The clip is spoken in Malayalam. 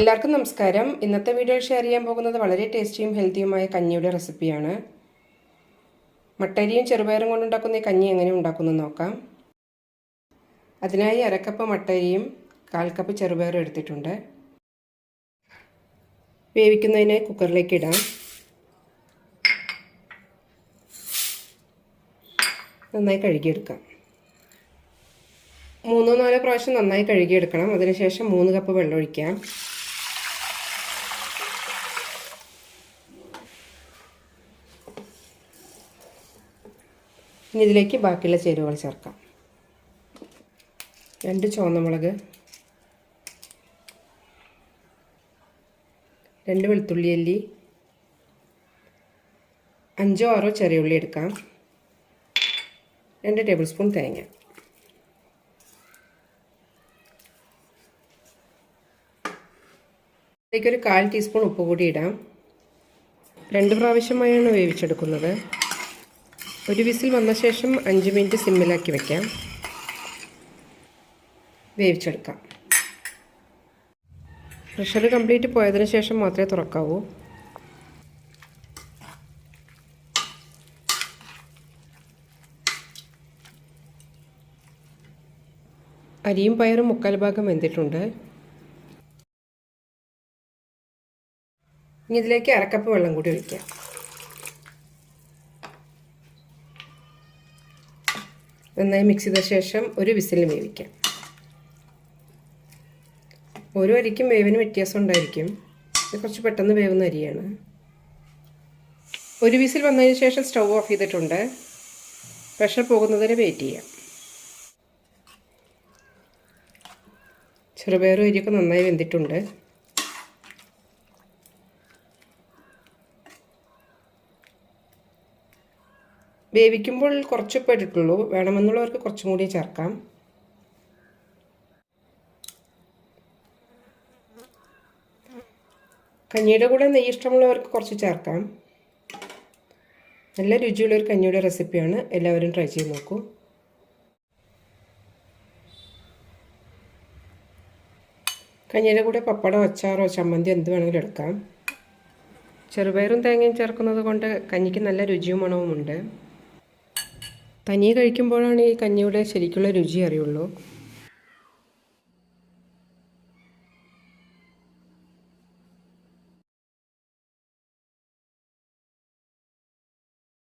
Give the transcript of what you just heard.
എല്ലാവർക്കും നമസ്കാരം. ഇന്നത്തെ വീഡിയോ ഷെയർ ചെയ്യാൻ പോകുന്നത് വളരെ ടേസ്റ്റിയും ഹെൽത്തിയുമായ കഞ്ഞിയുടെ റെസിപ്പിയാണ് മട്ടരിയും ചെറുപയറും കൊണ്ടുണ്ടാക്കുന്ന ഈ കഞ്ഞി എങ്ങനെ ഉണ്ടാക്കുന്നു നോക്കാം. അതിനായി അരക്കപ്പ് മട്ടരിയും കാൽ കപ്പ് ചെറുപയറും എടുത്തിട്ടുണ്ട്. വേവിക്കുന്നതിനായി കുക്കറിലേക്ക് ഇടാം. നന്നായി കഴുകിയെടുക്കാം. മൂന്നോ നാലോ പ്രാവശ്യം നന്നായി കഴുകിയെടുക്കണം. അതിനുശേഷം മൂന്ന് കപ്പ് വെള്ളം ഒഴിക്കാം ഇനി ഇതിലേക്ക് ബാക്കിയുള്ള ചേരുവകൾ ചേർക്കാം. രണ്ട് ചുവന്ന മുളക് രണ്ട് വെളുത്തുള്ളി അല്ലി അഞ്ചോ ആറോ ചെറിയ ഉള്ളി എടുക്കാം. രണ്ട് ടേബിൾ സ്പൂൺ തേങ്ങ. ഇതിലേക്ക് ഒരു കാൽ ടീസ്പൂൺ ഉപ്പ് കൂടി ഇടാം. രണ്ട് പ്രാവശ്യമായാണ് വേവിച്ചെടുക്കുന്നത്. ഒരു വിസിൽ വന്ന ശേഷം അഞ്ച് മിനിറ്റ് സിമ്മിലാക്കി വെക്കാം. വേവിച്ചെടുക്കാം. പ്രഷർ കംപ്ലീറ്റ് പോയതിന് ശേഷം മാത്രമേ തുറക്കാവൂ. അരിയും പയറും മുക്കാൽ ഭാഗം വെന്തിട്ടുണ്ട്. ഇനി ഇതിലേക്ക് അരക്കപ്പ് വെള്ളം കൂടി ഒഴിക്കാം. നന്നായി മിക്സ് ചെയ്ത ശേഷം ഒരു വിസിൽ വേവിക്കാം. ഓരോ അരിക്കും വേവിന് വ്യത്യാസം ഉണ്ടായിരിക്കും. കുറച്ച് പെട്ടെന്ന് വേവുന്ന അരിയാണ്. ഒരു വിസിൽ വന്നതിന് ശേഷം സ്റ്റൗ ഓഫ് ചെയ്തിട്ടുണ്ട്. പ്രഷർ പോകുന്നതിന് വെയിറ്റ് ചെയ്യാം. ചെറുപയറും അരിയൊക്കെ നന്നായി വെന്തിട്ടുണ്ട്. വേവിക്കുമ്പോൾ കുറച്ച് ഉപ്പ് ഇട്ടിട്ടുള്ളൂ. വേണമെന്നുള്ളവർക്ക് കുറച്ചും കൂടി ചേർക്കാം. കഞ്ഞിയുടെ കൂടെ നെയ്യ് ഇഷ്ടമുള്ളവർക്ക് കുറച്ച് ചേർക്കാം. നല്ല രുചിയുള്ള ഒരു കഞ്ഞിയുടെ റെസിപ്പിയാണ്. എല്ലാവരും ട്രൈ ചെയ്ത് നോക്കൂ. കഞ്ഞിയുടെ കൂടെ പപ്പടം അച്ചാറോ ചമ്മന്തി എന്ത് വേണമെങ്കിലും എടുക്കാം. ചെറുപയറും തേങ്ങയും ചേർക്കുന്നത് കൊണ്ട് കഞ്ഞിക്ക് നല്ല രുചിയും മണവുമുണ്ട്. തനിയെ കഴിക്കുമ്പോഴാണ് ഈ കഞ്ഞിയുടെ ശരിക്കുള്ള രുചി അറിയുള്ളൂ.